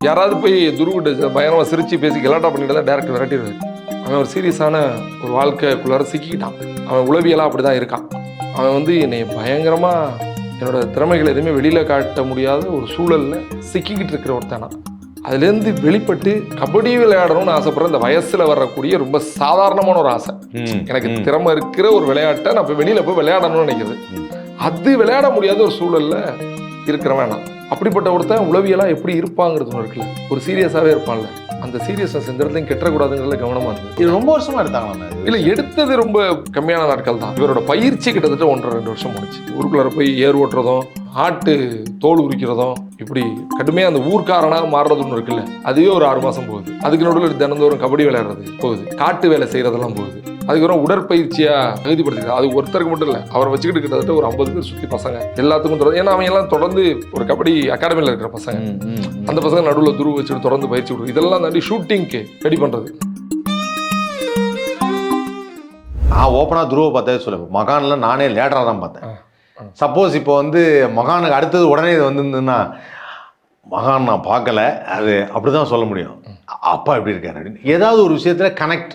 யாராவது போய் துருவிட்டு பயங்கரமாக சிரிச்சு பேசி கலாட்டா பண்ணிட்டு தான் டேரக்டர் விரட்டிடுவார் அவன் ஒரு சீரியஸான ஒரு வாழ்க்கைக்குள்ளார சிக்கிக்கிட்டான். அவன் உளவியலாக அப்படி தான் இருக்கான். அவன் வந்து என்னை பயங்கரமாக என்னோட திறமைகளை எதுவுமே வெளியில் காட்ட முடியாத ஒரு சூழலில் சிக்கிக்கிட்டு இருக்கிற ஒருத்தனா அதுலேருந்து வெளிப்பட்டு கபடி விளையாடணும்னு ஆசைப்படுற இந்த வயசில் வரக்கூடிய ரொம்ப சாதாரணமான ஒரு ஆசை. எனக்கு. திறமை இருக்கிற ஒரு விளையாட்டை நான் இப்போ வெளியில் போய் விளையாடணும்னு நினைக்கிறது. அது விளையாட முடியாத ஒரு சூழல்ல இருக்கிறவன் நான். அப்படிப்பட்ட ஒருத்தன் உளவியலா எப்படி இருப்பாங்கிறது ஒன்று இருக்குல்ல ஒரு சீரியஸாவே இருப்பான்ல. அந்த சீரியஸ்னஸ் இந்த இடத்தையும் கெட்டக்கூடாதுங்கிறதுல கவனமா இருந்தது இது ரொம்ப வருஷமா எடுத்தாங்களா இல்ல எடுத்தது ரொம்ப கம்மியான நாட்கள் தான். இவரோட பயிற்சி கிட்டத்தட்ட ஒன்றரை ரெண்டு வருஷம் முடிச்சு ஊருக்குள்ளார போய் ஏர் ஓட்டுறதும் ஆட்டு தோல் உரிக்கிறதும் இப்படி கடுமையா அந்த ஊர்க்காரனா மாறுறது ஒன்று இருக்குல்ல அதுவே ஒரு ஆறு மாசம் போகுது. அதுக்கு நடுவில் தினந்தோறும் கபடி விளையாடுறது போகுது. காட்டு வேலை செய்யறதெல்லாம் போகுது. அதுக்கப்புறம் உடற்பயிற்சியா தகுதிப்படுத்திக்கிறது. அது ஒருத்தருக்கு மட்டும் இல்லை அவரை வச்சுக்கிட்டு கிட்டத்தட்ட ஒரு ஐம்பது பேர் சுத்தி பசங்க. எல்லாத்துக்கும் தொடர்ந்து ஏன்னா அவங்க எல்லாம் தொடர்ந்து ஒரு கபடி அகாடமியில் இருக்கிற பசங்க. அந்த பசங்க நடுவில் துருவ வச்சுட்டு தொடர்ந்து பயிற்சி கொடுக்குறது இதெல்லாம் தாண்டி ஷூட்டிங்க்கு ரெடி பண்றது. நான் ஓப்பனாக துருவ பார்த்தே சொல்ல. மகான்ல நானே லேட்டராக தான் பார்த்தேன். சப்போஸ் இப்போ வந்து மகானுக்கு அடுத்தது உடனே இது வந்திருந்ததுன்னா மகான் நான் பார்க்கல அது அப்படி தான் சொல்ல முடியும். அப்பா எப்படி இருக்காரு? அப்படின்னு. ஏதாவது ஒரு விஷயத்தில் கனெக்ட்.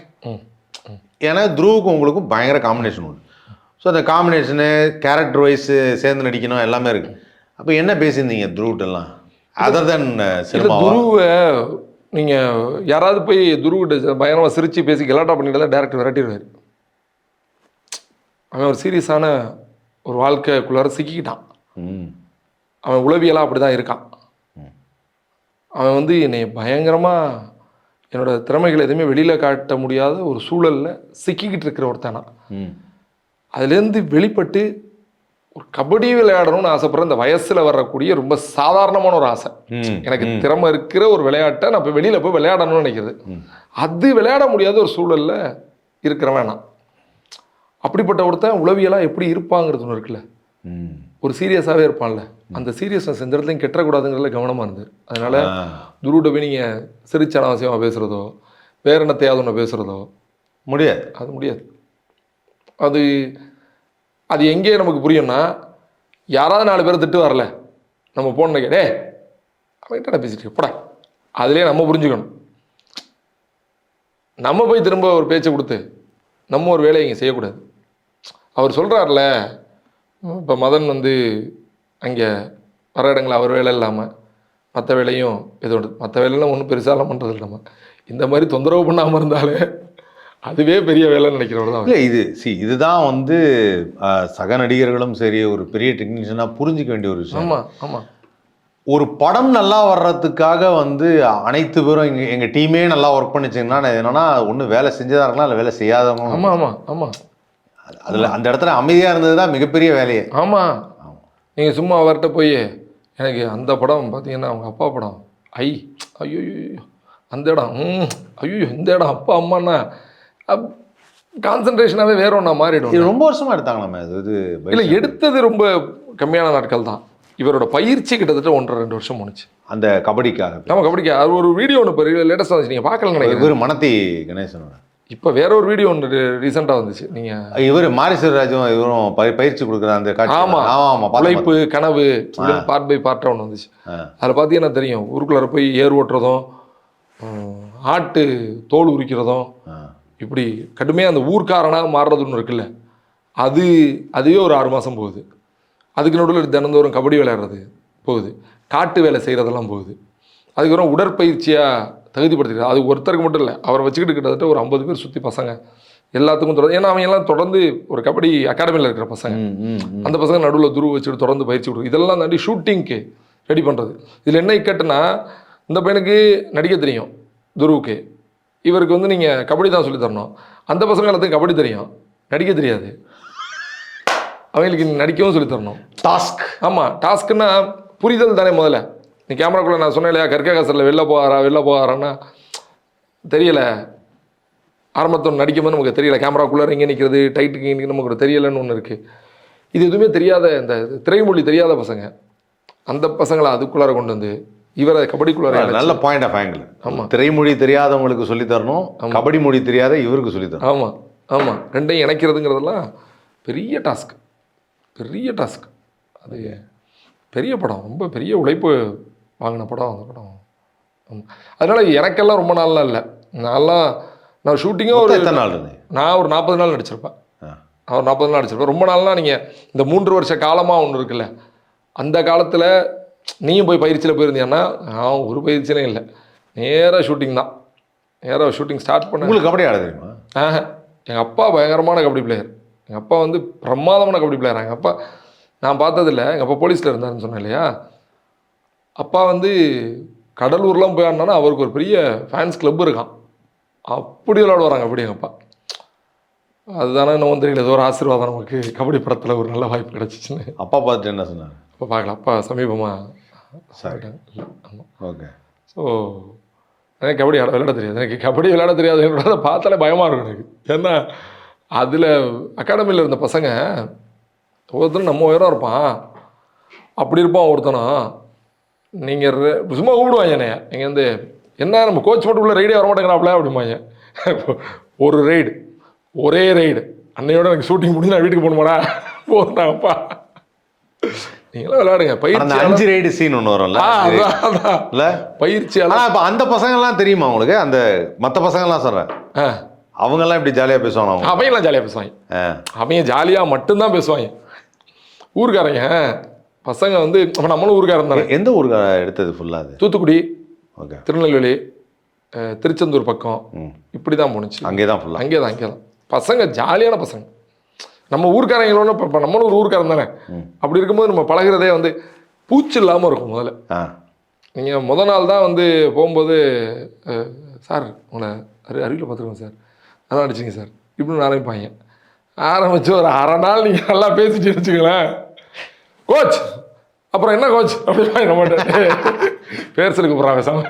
ஏன்னா துருவுக்கும் உங்களுக்கும் பயங்கர காம்பினேஷன் உண்டு. ஸோ அந்த காம்பினேஷனு கேரக்டர் வைஸ் சேர்ந்து நடிக்கணும் எல்லாமே இருக்கு. அப்போ என்ன பேசியிருந்தீங்க துருவிட்டெல்லாம்? அதர் தென் சினிமாவா? துருவ நீங்க யாராவது போய் துருவிட்டு பயங்கரமா சிரிச்சு பேசி கலாட்டா பண்ணிட்டு தான் டேரக்டர் விரட்டிடுவார். அவன் ஒரு சீரியஸான ஒரு வாழ்க்கைக்குள்ளார சிக்கிக்கிட்டான். ம். அவன் உளவியலா அப்படி தான் இருக்கான் அவன் வந்து என்னை பயங்கரமாக என்னோட திறமைகளை எதுவுமே வெளியில் காட்ட முடியாத ஒரு சூழலில் சிக்கிக்கிட்டு இருக்கிற ஒருத்தனா அதுலேருந்து வெளிப்பட்டு ஒரு கபடி விளையாடணும்னு ஆசைப்படுற இந்த வயசில் வரக்கூடிய ரொம்ப சாதாரணமான ஒரு ஆசை. எனக்கு திறமை இருக்கிற ஒரு விளையாட்டை நான் இப்போ வெளியில் போய் விளையாடணும்னு நினைக்கிறது. அது விளையாட முடியாத ஒரு சூழலில் இருக்கிறவன் நான். அப்படிப்பட்ட ஒருத்தன் உளவியலாக எப்படி இருப்பாங்கிறது ஒன்று இருக்குல்ல ஒரு சீரியஸாகவே இருப்பான்ல. அந்த சீரியஸ்னஸ் இந்த இடத்தையும் கெட்டக்கூடாதுங்கிறதுல கவனமாக இருந்தது அதனால. துருவிட்ட போய் நீங்கள் சிரிச்ச அனாவசியமாக பேசுகிறதோ வேற என்னத்தையாவது ஒன்று பேசுகிறதோ முடியாது. அது முடியாது. அது அது எங்கே நமக்கு புரியும்னா யாராவது நாலு பேர் திட்டு வரல. நம்ம போன டே அவன்கிட்ட பேசிட்டு போடா. அதுலேயே நம்ம புரிஞ்சுக்கணும். நம்ம போய் திரும்ப ஒரு பேச்சை கொடுத்து நம்ம ஒரு வேலையை இங்கே செய்யக்கூடாது. அவர் சொல்கிறார்ல இப்போ மதன் வந்து அங்கே வர இடங்கள் அவர் வேலை இல்லாமல் மற்ற வேலையும் ஏதோ மற்ற வேலையெல்லாம் ஒன்றும் பெருசாலாம் பண்ணுறது இல்லாமல் இந்த மாதிரி தொந்தரவு பண்ணாமல் இருந்தாலே அதுவே பெரிய வேலைன்னு நினைக்கிறவர் தான். இல்லை இது சி இதுதான் வந்து சக நடிகர்களும் சரி ஒரு பெரிய டெக்னீஷியனாக புரிஞ்சிக்க வேண்டிய ஒரு விஷயம். ஆமா ஆமா. ஒரு படம் நல்லா வர்றதுக்காக வந்து அனைத்து பேரும் எங்கள் எங்கள் டீமே நல்லா ஒர்க் பண்ணிச்சிங்கன்னா என்னன்னா ஒன்று வேலை செஞ்சதா இருக்கலாம் இல்லை வேலை செய்யாதவங்க ஆமா ஆமா ஆமா. அதில் அந்த இடத்துல அமைதியாக இருந்தது தான் மிகப்பெரிய வேலையே. ஆமா. நீங்க சும்மா அவர்கிட்ட போய் எனக்கு அந்த படம் பார்த்தீங்கன்னா அவங்க அப்பா படம். ஐ ஐயோ அந்த இடம் ம் ஐயோ இந்த இடம் அப்பா அம்மாண்ணா கான்சன்ட்ரேஷனாகவே வேற ஒன்றா மாறிடும். இது ரொம்ப வருஷமா எடுத்தாங்களாமே இது இல்லை எடுத்தது ரொம்ப கம்மியான நாட்கள் தான். இவரோட பயிற்சி கிட்டத்தட்ட ஒன்றரை ரெண்டு வருஷம் முடிச்சு அந்த கபடிக்காக. நம்ம கபடிக்கு அது ஒரு வீடியோ ஒன்று இப்போ லேட்டஸ்ட்டாக வந்துச்சு. நீங்கள் பார்க்கல நினைக்கிறேன். மனத்தி கணேசனோட. இப்போ வேற ஒரு வீடியோ ஒன்று ரீசெண்டாக வந்துச்சு. நீங்கள் இவர் மாரிசராஜும் இவரும் பய- பயிற்சி கொடுக்குற அந்த காட்சி. ஆமா. ஆமா ஆமா பார்த்தேன், உழைப்பு கனவு பார்ட் பை பார்ட்டாக ஒன்று வந்துச்சு. அதில் பார்த்தீங்கன்னா தெரியும். ஊருக்குள்ளார போய் ஏர் ஓட்டுறதும் ஆட்டு தோல் உரிக்கிறதும். இப்படி கடுமையாக அந்த ஊர்க்காரனாக மாறுறது ஒன்று இருக்குல்ல. அது அதுவே ஒரு ஆறு மாதம் போகுது. அதுக்கு நடுவில் தினந்தோறும் கபடி விளையாடுறது போகுது. காட்டு வேலை செய்கிறதெல்லாம் போகுது. அதுக்கப்புறம் உடற்பயிற்சியாக தகுதிப்படுத்திக்கிறது அது ஒருத்தருக்கு மட்டும் இல்லை அவரை வச்சுக்கிட்டு கிட்டத்தட்ட ஒரு ஐம்பது பேர் சுற்றி பசங்க. எல்லாத்துக்கும் தொடர்ந்து ஏன்னா அவங்க எல்லாம் தொடர்ந்து ஒரு கபடி அகாடமியில் இருக்கிற பசங்க. அந்த பசங்க நடுவில் துருவ வச்சுட்டு தொடர்ந்து பயிற்சி கொடுக்கும் இதெல்லாம் தாண்டி ஷூட்டிங்க்கு ரெடி பண்ணுறது இதில் என்ன இக்கட்டுனா இந்த பையனுக்கு நடிக்க தெரியும் துருவுக்கு. இவருக்கு வந்து நீங்கள் கபடி தான் சொல்லி தரணும். அந்த பசங்க எல்லாத்துக்கும் கபடி தெரியும் நடிக்க தெரியாது. அவங்களுக்கு நடிக்கவும் சொல்லி தரணும். டாஸ்க் ஆமாம் டாஸ்க்குன்னா புரிதல் தானே முதல்ல. நீ கேமராக்குள்ளே நான் சொன்னேன் இல்லையா கற்கா காசரில் வெளில போகாரா வெளில போகாரான்னா? தெரியல. ஆரம்பத்தில் நடிக்கும்போது நமக்கு தெரியல. கேமராக்குள்ளே இங்கே நிற்கிறது டைட்டுக்கு இங்கே நமக்கு ஒரு தெரியலைன்னு ஒன்று இருக்குது இது எதுவுமே தெரியாத இந்த திரைமொழி தெரியாத பசங்க. அந்த பசங்களை அதுக்குள்ளார கொண்டு வந்து இவரை கபடிக்குள்ளார நல்ல பாயிண்ட் ஆஃப் ஆங்கிள் ஆமா. திரைமொழி தெரியாதவங்களுக்கு சொல்லி தரணும். கபடி மொழி தெரியாத இவருக்கு சொல்லி தரணும். ஆமாம் ஆமாம் ரெண்டையும் இணைக்கிறதுங்கிறதெல்லாம் பெரிய டாஸ்க் பெரிய டாஸ்க் அது பெரிய படம். ரொம்ப பெரிய உழைப்பு வாங்கின படம் அந்த படம். அதனால எனக்கெல்லாம் ரொம்ப நாள்லாம் இல்லை. நான்லாம் நான் ஷூட்டிங்கே ஒரு எத்தனை நாள் நான் ஒரு நாற்பது நாள் நடிச்சிருப்பேன். ஒரு நாற்பது நாள் நடிச்சிருப்பேன். ரொம்ப நாள்லாம் நீங்கள் இந்த மூன்று வருஷ காலமாக ஒன்று இருக்குல்ல அந்த காலத்தில் நீயும் போய் பயிற்சியில் போயிருந்தீங்கன்னா நான் ஒரு பயிற்சியிலும் இல்லை. நேராக ஷூட்டிங் தான். நேராக ஷூட்டிங் ஸ்டார்ட் பண்ண உங்களுக்கு கபடி ஆட தெரியுமா? ஆஹா. எங்கள் அப்பா பயங்கரமான கபடி பிளேயர் எங்கள் அப்பா வந்து பிரமாதமான கபடி பிளேயர் எங்கள் அப்பா நான் பார்த்ததில்ல. எங்கள் அப்பா போலீஸில் இருந்தாருன்னு சொன்னேன் இல்லையா? அப்பா வந்து கடலூர்லாம் போய் ஆடினானா அவருக்கு ஒரு பெரிய ஃபேன்ஸ் கிளப் இருக்கான் அப்படி விளையாடுவாராங்க அப்படி எங்கள் அப்பா. அதுதானே இன்னும் தெரியல ஏதோ ஒரு ஆசீர்வாதம் நமக்கு. கபடி படத்தில் ஒரு நல்ல வாய்ப்பு கிடச்சிச்சின்னு. அப்பா பார்த்துட்டு என்ன சொன்னார்? அப்போ பார்க்கலாம் அப்பா சமீபமாக ஆமாம் ஓகே. ஸோ எனக்கு கபடி ஆட விளையாட தெரியாது. எனக்கு கபடி விளையாட தெரியாது என்னோட பார்த்தாலே பயமாக இருக்கும் எனக்கு. ஏன்னா அதில் அகாடமியில் இருந்த பசங்க ஒவ்வொருத்தரும் நம்ம உயரம் இருப்பான். அப்படி இருப்பான் ஒருத்தனும் நீங்கள் சும்மா கூப்பிடுவாங்க என்னைய. இங்கே வந்து என்ன நம்ம கோச் மட்டும் உள்ள ரைடே வர மாட்டேங்கிறாப்ல அப்படிம்பாங்க. ஒரு ரைடு ஒரே ரைடு அன்னையோட எனக்கு ஷூட்டிங் முடிஞ்சு நான் வீட்டுக்கு போகணுமாடா? போகிறாப்பா நீங்களும் விளையாடுங்க. பயிற்சி அஞ்சு ரைடு சீன் ஒன்று வரும்ல? இல்ல? பயிற்சியாளர் ஆனா இப்ப அந்த பசங்கெல்லாம் தெரியுமா உங்களுக்கு? அந்த மத்த பசங்கெல்லாம் சொல்றேன். ஆ. அவங்கெல்லாம் இப்படி ஜாலியா பேசுவாங்க அவங்க? அவங்களாம் ஜாலியாக பேசுவாங்க. அவங்க ஜாலியாக மட்டும்தான் பேசுவாங்க. ஊருக்காரங்க பசங்க வந்து அப்ப நம்மளும் ஊருக்காரன் தானே. எந்த ஊருக்கு எடுத்தது ஃபுல்லா அது? தூத்துக்குடி ஓகே. திருநெல்வேலி திருச்செந்தூர் பக்கம். இப்படி தான் போணுச்சு. அங்கே தான் ஃபுல்லா அங்கே தான் அங்கே தான் பசங்க ஜாலியான பசங்க. நம்ம ஊர்க்காரங்களோட இப்போ நம்மளும் ஒரு ஊர்க்காரன் தானே. அப்படி இருக்கும்போது நம்ம பழகுறதே வந்து பூச்சி இல்லாமல் இருக்கும் முதல்ல. நீங்கள் முத நாள் தான் வந்து போகும்போது சார் உங்களை அரு அருகில் பார்த்துருக்கோம் சார். அதான் அடிச்சிங்க சார். இப்படின்னு ஆரம்பிப்பாங்க ஆரம்பிச்சு ஒரு அரை நாள் நீங்கள் நல்லா பேசிட்டு வச்சுங்களேன் கோச். அப்புறம் என்ன கோச்? அப்படின்னா நம்மகிட்ட பேர் சொல்லி கூப்பிட்றாங்க சாம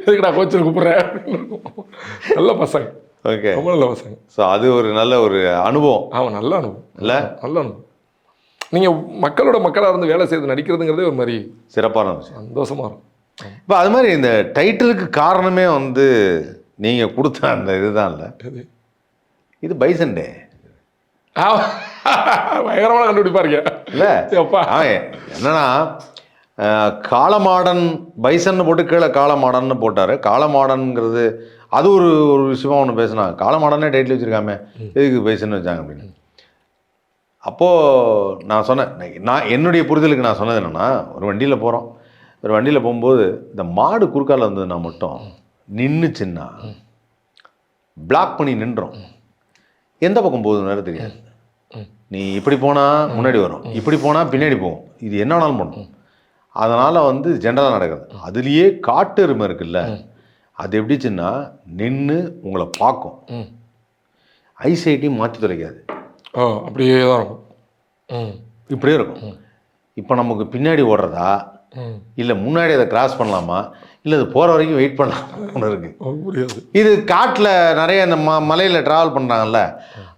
எதுக்கு நான் கோச்சில் கூப்பிட்றேன் அப்படின்னு இருக்கும். நல்ல பசங்க. ஓகே. ரொம்ப நல்ல பசங்க. ஸோ அது ஒரு நல்ல ஒரு அனுபவம். ஆமாம் நல்ல அனுபவம். இல்ல? நல்ல அனுபவம். நீங்கள் மக்களோட மக்களாக இருந்து வேலை செய்து நடிக்கிறதுங்கிறதே ஒரு மாதிரி சிறப்பான விஷயம். சந்தோஷமாக இருக்கும். இப்போ அது மாதிரி இந்த டைட்டிலுக்கு காரணமே வந்து நீங்க கொடுத்த அந்த இதுதான் இல்லை? இது பைசன் டே ஆ, பயங்கரமான கண்டுபிடிப்பாருங்க இல்லை என்னன்னா அஹ், காளமாடன் பைசன்னு போட்டு கீழே காளமாடன்னு போட்டார். காளமாடன்ங்கிறது அது ஒரு ஒரு விஷயமா ஒன்று பேசினாங்க காளமாடனே டைட்டில் வச்சிருக்காமே எதுக்கு பைசன் வச்சாங்க அப்படின்னு. அப்போது நான் சொன்னேன் நான் என்னுடைய புரிதலுக்கு நான் சொன்னது என்னென்னா ஒரு வண்டியில் போகிறோம் ஒரு வண்டியில் போகும்போது இந்த மாடு குறுக்கால இருந்ததுன்னா மட்டும் நின்றுச்சுன்னா பிளாக் பண்ணி நின்றோம். எந்த பக்கம் போகுதுன்னு தெரியாது. நீ இப்படி போனால் முன்னாடி வரும். இப்படி போனால் பின்னாடி போகும். இது என்ன வேணாலும் பண்ணும் அதனால் வந்து ஜென்ரலாக நடக்குது. அதுலேயே காட்டு எருமை இருக்குல்ல. அது எப்படிச்சுன்னா நின்று உங்களை பார்க்கும். ஐசைட்டையும் மாற்றி தொலைக்காது ஓ அப்படியே தான் இருக்கும். ம். இப்படியே இருக்கும். இப்போ நமக்கு பின்னாடி ஓடுறதா? இல்லை முன்னாடி அதை கிராஸ் பண்ணலாமா? இல்லை அது போகிற வரைக்கும் வெயிட் பண்ணலாமா ஒன்று இருக்குது இது காட்டில் நிறைய இந்த ம மலையில் ட்ராவல் பண்ணுறாங்கல்ல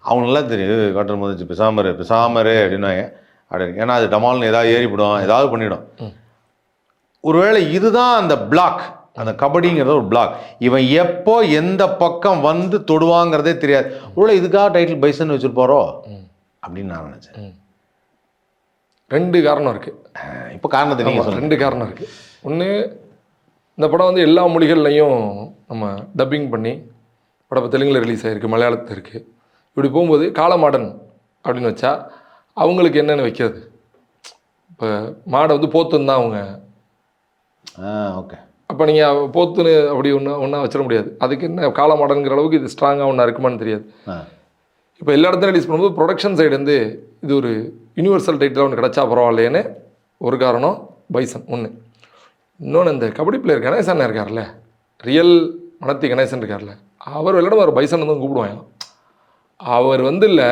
அவங்களெல்லாம் தெரியும் "ஏய், காட்டு மதிச்சு பிசாமரு பிசாமரு அப்படின்னாங்க. அப்படின்னு ஏன்னா அது டமால்னு ஏதாவது ஏறிவிடும் ஏதாவது பண்ணிடும். ம். ஒருவேளை இதுதான் அந்த பிளாக் அந்த கபடிங்கிறது ஒரு பிளாக் இவன் எப்போ எந்த பக்கம் வந்து தொடுவாங்கிறதே தெரியாது. ஒருவேளை இதுக்காக டைட்டில் பைசன் வச்சுருப்பாரோ? அப்படின்னு நான் நினச்சேன். ரெண்டு காரணம் இருக்குது இப்போ காரணத்தை நீங்கள் ரெண்டு காரணம் இருக்குது ஒன்று இந்த படம் வந்து எல்லா மொழிகள்லையும் நம்ம டப்பிங் பண்ணி படம் இப்போ தெலுங்கில் ரிலீஸ் ஆகிருக்கு மலையாளத்தில் இருக்குது இப்படி போகும்போது காலமாடன் அப்படின்னு வச்சா அவங்களுக்கு என்னென்ன வைக்கிறது? இப்போ மாடை வந்து போத்துன்னு தான் அவங்க. ஆ ஓகே. அப்போ நீங்கள் போத்துன்னு அப்படி ஒன்று ஒன்றா வச்சிட முடியாது. அதுக்கு என்ன காலமாடன்கிற அளவுக்கு இது ஸ்ட்ராங்காக ஒன்றா இருக்குமான்னு தெரியாது. இப்போ எல்லா இடத்துலையும் ரிலீஸ் பண்ணும்போது ப்ரொடக்ஷன் சைடு வந்து இது ஒரு யூனிவர்சல் டைட்டில் ஒன்று கிடச்சா பரவாயில்லையேன்னு ஒரு காரணம் பைசன் ஒன்று இன்னொன்று இந்த கபடி பிளேயர் கணேசன் இருக்கார்ல. ரியல் மனத்தி கணேசன் இருக்கார்ல. அவர் விளையாட ஒரு பைசன் தான் கூப்பிடுவாங்க அவர் வந்து இல்லை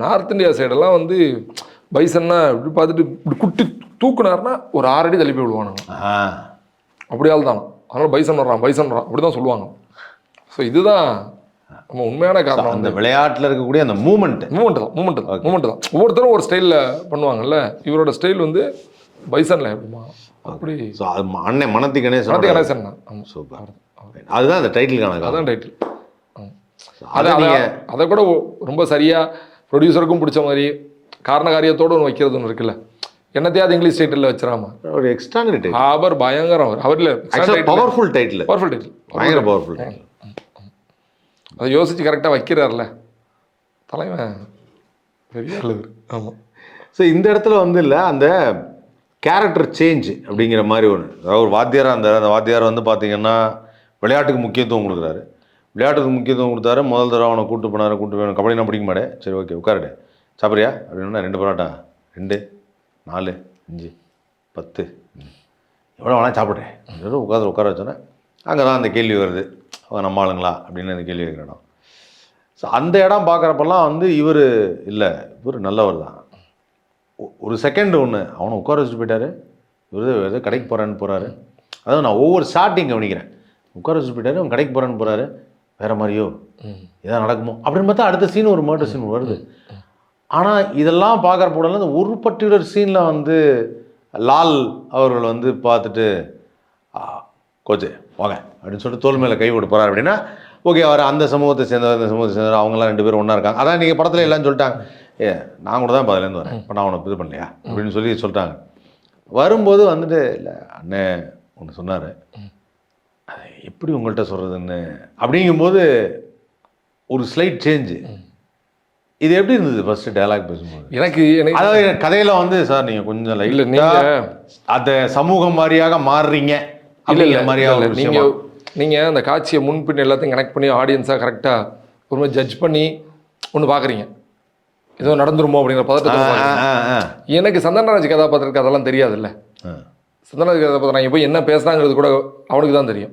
நார்த் இந்தியா சைடெல்லாம் வந்து பைசன்னா இப்படி பார்த்துட்டு இப்படி குட்டி தூக்குனாருன்னா ஒரு ஆறு அடி தள்ளி போய் விடுவானுங்க ஆ. அப்படி ஆள் தான் அதனால் பைசன் வர்றான் பைசன் வர்றான். அப்படி தான் சொல்லுவாங்க. ஸோ இதுதான் நம்ம உண்மையான காரணம் அந்த விளையாட்டில் இருக்கக்கூடிய அந்த மூமெண்ட்டு மூமெண்ட் தான் மூமெண்ட் தான் மூமெண்ட் தான். ஒவ்வொருத்தரும் ஒரு ஸ்டைலில் பண்ணுவாங்கல்ல. இவரோட ஸ்டைல் வந்து பைசனில் எப்படிமா? அப்படி ஸோ அது அண்ணன் மனத்தி கணேசன் மனத்தி கணேசன் தான். சூப்பர் அதுதான் அந்த டைட்டிலுக்கான அதான் டைட்டில் அதை அதை கூட ரொம்ப சரியாக ப்ரொடியூசருக்கும் பிடிச்ச மாதிரி காரண காரியத்தோடு ஒன்று வைக்கிறது ஒன்று இருக்குல்ல. என்னத்தையாவது இங்கிலீஷ் டைட்டில் வச்சிடாம ஒரு எக்ஸ்ட்ராங்கிற டைட்டில் அவர் பயங்கரம். அவர் அவர் இல்லை பவர்ஃபுல் டைட்டில் பவர்ஃபுல் டைட்டில் பயங்கர பவர்ஃபுல் டைட்டில் அதை யோசிச்சு கரெக்டாக வைக்கிறார்ல. தலைவன் பெரிய ஆளு இவரு. ஆமா. ஸோ இந்த இடத்துல வந்து இல்லை அந்த கேரக்டர் சேஞ்ச் அப்படிங்கிற மாதிரி ஒன்று அதாவது ஒரு வாத்தியாராக இருந்தார். அந்த வாத்தியார் வந்து பார்த்தீங்கன்னா விளையாட்டுக்கு முக்கியத்துவம் கொடுக்குறாரு. விளையாட்டுக்கு முக்கியத்துவம் கொடுத்தாரு. முதல் தடவை அவனை கூட்டு போனார் கூட்டு போய் கபடினா பிடிக்க மாட்டேன். சரி ஓகே உட்காருடே. சாப்பிட்றியா? அப்படின்னா ரெண்டு பரோட்டா. ரெண்டு நாலு அஞ்சு பத்து. ம். எவ்வளோ வேணால் சாப்பிட்றேன். உட்காந்து உட்கார வச்சோன்னே அங்கே தான் அந்த கேள்வி வருது. அவங்க நம்ம ஆளுங்களா? அப்படின்னு அந்த கேள்வி வைக்கிற இடம். ஸோ அந்த இடம் பார்க்குறப்பெல்லாம் வந்து இவர் இல்லை இவர் நல்லவர் தான். ஒரு செகண்ட் ஒன்று அவனை உட்கார வச்சுட்டு போயிட்டாரு. இவர் ஏதோ கடைக்கு போகிறான்னு போகிறாரு அதாவது நான் ஒவ்வொரு ஸ்டார்டிங் கவனிக்கிறேன். உட்கார வச்சுட்டு போயிட்டாரு அவன் கடைக்கு போகிறான்னு போகிறாரு வேற மாதிரியோ. ஏதாவது நடக்குமோ? அப்படின்னு பார்த்தா அடுத்த சீன் ஒரு மர்டர் சீன் வருது. ஆனால் இதெல்லாம் பார்க்குறப்போடலாம் இந்த ஒரு பர்டிகுலர் சீனில் வந்து லால் அவர்கள் வந்து பார்த்துட்டு "ஆ, கோச்சு வாங்க அப்படின்னு சொல்லிட்டு தோல் மேலே கை போட்டு போகிறார் அப்படின்னா ஓகே அவர் அந்த சமூகத்தை சேர்ந்தவர் இந்த சமூகத்தை சேர்ந்தவர் அவங்களாம் ரெண்டு பேரும் ஒன்றா இருக்காங்க. அதான் நீங்கள் படத்தில் எல்லாம் சொல்லிட்டாங்க. ஏ நான் கூட தான் பதிலேருந்து வரேன். இப்போ நான் உனக்கு இது பண்ணலையா? அப்படின்னு சொல்லி சொல்லிட்டாங்க. வரும்போது வந்துட்டு இல்லை அண்ணே ஒன்று சொன்னார். அதை எப்படி உங்கள்கிட்ட சொல்கிறதுன்னு அப்படிங்கும்போது ஒரு ஸ்லைட் சேஞ்சு இது எப்படி இருந்தது ஃபர்ஸ்ட் டயலாக் பேசும்போது? எனக்கு எனக்கு அதாவது கதையில வந்து சார் நீங்க கொஞ்சம் இல்ல லைட்ல நீங்க அந்த சமூகம் மாதிரியாக மாறுறீங்க இல்ல இல்ல மாதிரியா இல்ல, ஒரு நீங்க? நீங்க அந்த காட்சியை முன்பின் எல்லாத்தையும் கனெக்ட் பண்ணி ஆடியன்ஸாக கரெக்டாக ஒரு மாதிரி ஜட்ஜ் பண்ணி ஒன்று பார்க்குறீங்க ஏதோ நடந்துருமோ அப்படிங்கிற பதட்டத்தை. எனக்கு சந்தனராஜ் கதாபாத்திரத்துக்கு அதெல்லாம் தெரியாதுல்ல. ஆ, சந்தனராஜ் கதாபாத்திரம் அங்கே போய் என்ன பேசுனாங்கிறது கூட அவனுக்கு தான் தெரியும்.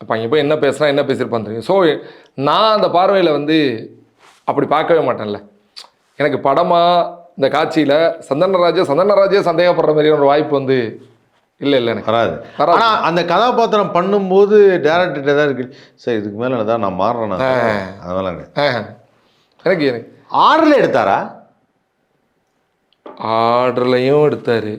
அப்போ அங்கே போய் என்ன பேசுனா என்ன பேசியிருப்பான்னு தெரியும். ஸோ நான் அந்த பார்வையில் வந்து அப்படி பார்க்கவே மாட்டேன்ல. எனக்கு படமா இந்த காட்சியில் சந்தனராஜே சந்தனராஜே சந்தேகப்படுற மாதிரியான ஒரு வாய்ப்பு வந்து இல்லை இல்லை எனக்கு. வராது. வராது. ஆனா அந்த கதாபாத்திரம் பண்ணும்போது டேரக்டர் ஏதாவது இருக்கு. சார் இதுக்கு மேல தான் நான் மாறுறேன் நான் அதனால ஆஹ். எனக்கு எனக்கு. ஆறுல எடுத்தாரா? ஆர்டர்லையும் எடுத்தார்.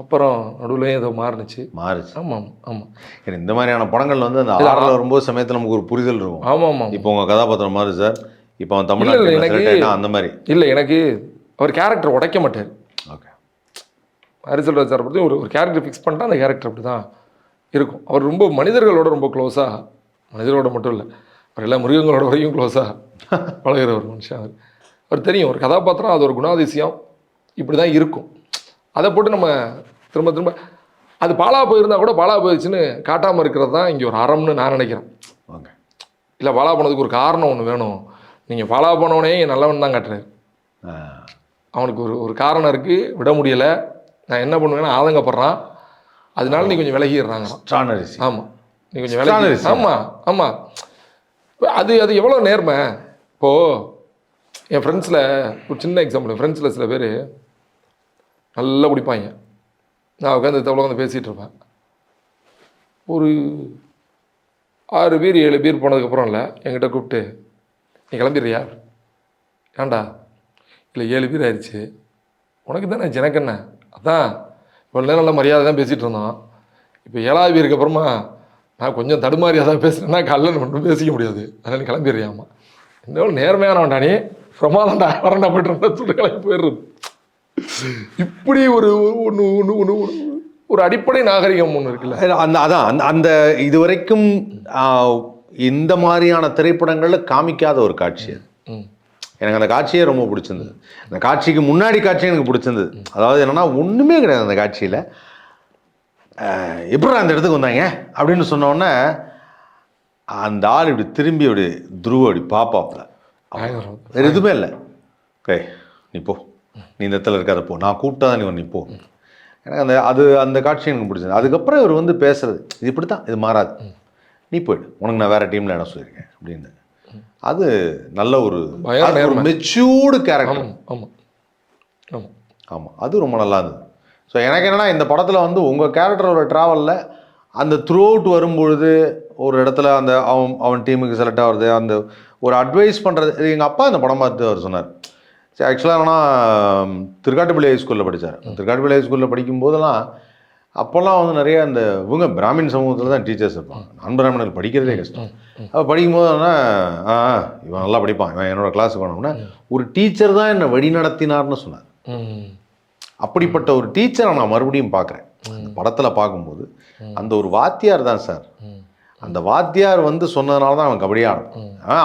அப்புறம் நடுவுலையும் ஏதோ மாறுனுச்சு. மாறுச்சு. ஆமாம் ஆமாம் எனக்கு இந்த மாதிரியான படங்கள் வந்து அந்த ஆறுல வரும்போது சமயத்துல நமக்கு ஒரு புரிதல் இருக்கும். ஆமாம் ஆமாம் இப்போ உங்க கதாபாத்திரம் மாறு சார். இப்போ அவன் தமிழ்நாட்டில் எனக்கு- அந்த மாதிரி. இல்லை எனக்கு அவர் கேரக்டர் உடைக்க மாட்டார். ஓகே. ஹரிசல்ராஜ் சார் பற்றி ஒரு ஒரு கேரக்டர் ஃபிக்ஸ் பண்ணிட்டா அந்த கேரக்டர் அப்படி தான் இருக்கும். அவர் ரொம்ப மனிதர்களோட ரொம்ப க்ளோஸாக மனிதர்களோட மட்டும் இல்லை அவர் எல்லா மிருகங்களோட வரையும் க்ளோஸாக பழகுற ஒரு மனுஷன் அவர். அவர் தெரியும் ஒரு கதாபாத்திரம் அது ஒரு குணாதிசயம் இப்படி தான் இருக்கும். அதை போட்டு நம்ம திரும்ப திரும்ப அது பாலா போயிருந்தா கூட பாலா போயிடுச்சுன்னு காட்டாமல் இருக்கிறது தான் இங்கே ஒரு அறம்னு நான் நினைக்கிறேன். ஓகே இல்லை பாலா போனதுக்கு ஒரு காரணம் ஒன்று வேணும். நீங்கள் பாலா போனவனே நல்லவன் தான் காட்டுறாரு. அவனுக்கு ஒரு ஒரு காரணம் இருக்குது விட முடியலை. நான் என்ன பண்ணுவேன்னா ஆதங்கப்படுறான். அதனால நீ கொஞ்சம் விலகிடுறாங்க ஆமாம் நீ கொஞ்சம் விலகி ஆமாம் ஆமாம் அது அது எவ்வளோ நேர்மை? இப்போது என் ஃப்ரெண்ட்ஸில் ஒரு சின்ன எக்ஸாம்பிள் ஃப்ரெண்ட்ஸில் சில பேர் நல்லா குடிப்பாங்க. நான் உட்காந்து தவளை வந்து பேசிகிட்டு இருப்பேன். ஒரு ஆறு பேர் ஏழு பேர் போனதுக்கப்புறம் இல்லை என்கிட்ட கூப்பிட்டு நீ கிளம்பிடுறியா? ஏன்டா? இல்லை ஏழு பேர் ஆயிடுச்சு. உனக்கு தானே ஜனக்கண்ண அதான் இவ்வளோ நேரம் நல்ல மரியாதை தான் பேசிகிட்டு இருந்தோம். இப்போ ஏழாவது பேருக்கு அப்புறமா நான் கொஞ்சம் தடுமாறியாக தான் பேசுகிறேன்னா காலைல மட்டும் பேசிக்க முடியாது. அதனால் நீ கிளம்பிடுறியாமா இன்னொரு நேர்மையானவன்டா நீ. பிரமாதம்டா. வரண்டா போய்ட்டு இருந்தால் சொல்லி கிளம்பி போயிடுறது. இப்படி ஒரு ஒன்று ஒன்று ஒன்று ஒரு அடிப்படை நாகரிகம் ஒன்று இருக்குல்ல? அந்த அதான் அந்த அந்த இதுவரைக்கும் ஆ, இந்த மாதிரியான திரைப்படங்கள்ல காமிக்காத ஒரு காட்சி அது. எனக்கு அந்த காட்சியே ரொம்ப பிடிச்சிருந்தது. அந்த காட்சிக்கு முன்னாடி காட்சி எனக்கு பிடிச்சிருந்தது. அதாவது என்னன்னா ஒண்ணுமே கிடையாது அந்த காட்சியில. எப்படி அந்த இடத்துக்கு வந்தாங்க? அப்படின்னு சொன்ன உடனே அந்த ஆள் இப்படி திரும்பி அப்படி துருவ அப்படி பாப்பாப்ல பயங்கரம். வேற எதுவுமே இல்லை. ஓகே நீ போ. நீ இந்த இடத்துல இருக்காத போ. நான் கூப்பிட்டா தான் நீ நீ போ. எனக்கு அந்த அது அந்த காட்சி எனக்கு பிடிச்சது. அதுக்கப்புறம் இவர் வந்து பேசுறது இது இப்படி தான் இது மாறாது. நீ போயிடு. உனக்கு நான் வேற டீம்ல இடம் சொல்லியிருக்கேன் அப்படின்னு. அது நல்ல ஒரு. மெச்சூர்டு கேரக்டர் ஆமாம் ஆமாம் ஆமாம் அது ரொம்ப நல்லா இருந்தது. ஸோ எனக்கு என்னன்னா இந்த படத்தில் வந்து உங்கள் கேரக்டரோட ட்ராவலில் அந்த த்ரூ அவுட் வரும்பொழுது ஒரு இடத்துல அந்த அவன் அவன் டீமுக்கு செலக்ட் ஆகிறது அந்த ஒரு அட்வைஸ் பண்ணுறது எங்கள் அப்பா இந்த படம் பார்த்து அவர் சொன்னார். ஆக்சுவலாக ஆனால் திருக்காட்டுப்பள்ளி ஹை ஸ்கூலில் படித்தார் திருக்காட்டுப்பள்ளி ஹை ஸ்கூலில் படிக்கும்போதெல்லாம் அப்போல்லாம் வந்து நிறைய அந்த இவங்க பிராமின் சமூகத்தில் தான் டீச்சர்ஸ் இருப்பாங்க. நான் பிராமணர்கள் படிக்கிறதே கஷ்டம். அப்போ படிக்கும்போது என்ன, ஆ இவன் நல்லா படிப்பான் இவன் என்னோட கிளாஸுக்கு வேணும்னா ஒரு டீச்சர் தான் என்னை வழி நடத்தினார்னு சொன்னார் அப்படிப்பட்ட ஒரு டீச்சரை நான் மறுபடியும் பார்க்குறேன். படத்தில் பார்க்கும்போது அந்த ஒரு வாத்தியார் தான் சார். அந்த வாத்தியார் வந்து சொன்னதுனால தான் அவன் கபடி ஆடும்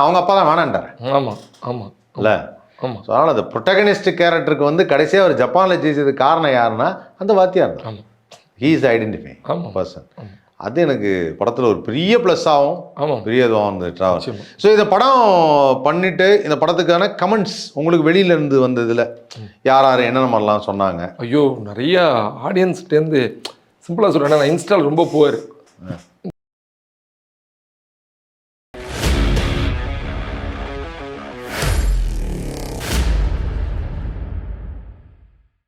அவங்க அப்பா தான் வேணான்ட்டார். ஆமாம் ஆமாம் இல்லை? ஸோ அதனால் அந்த ப்ரொட்டகனிஸ்ட் கேரக்டருக்கு வந்து கடைசியாக அவர் ஜப்பானில் ஜெயிச்சதுக்கு காரணம் யாருன்னா அந்த வாத்தியார் தான். ஹீ இஸ் ஐடென்டிஃபை ஆமாம். பர்சன் அது எனக்கு படத்தில் ஒரு பெரிய ப்ளஸ் ஆகும் ஆமாம் பெரிய இதுவாக வந்து ட்ராவல். ஸோ இந்த படம் பண்ணிட்டு இந்த படத்துக்கான கமெண்ட்ஸ் உங்களுக்கு வெளியில இருந்து வந்ததுல யார் யார் என்னென்ன மாதிரிலாம் சொன்னாங்க? ஐயோ நிறைய ஆடியன்ஸ்டேருந்து சிம்பிளாக சொல்கிறேன் நான் இன்ஸ்டால் ரொம்ப புவர்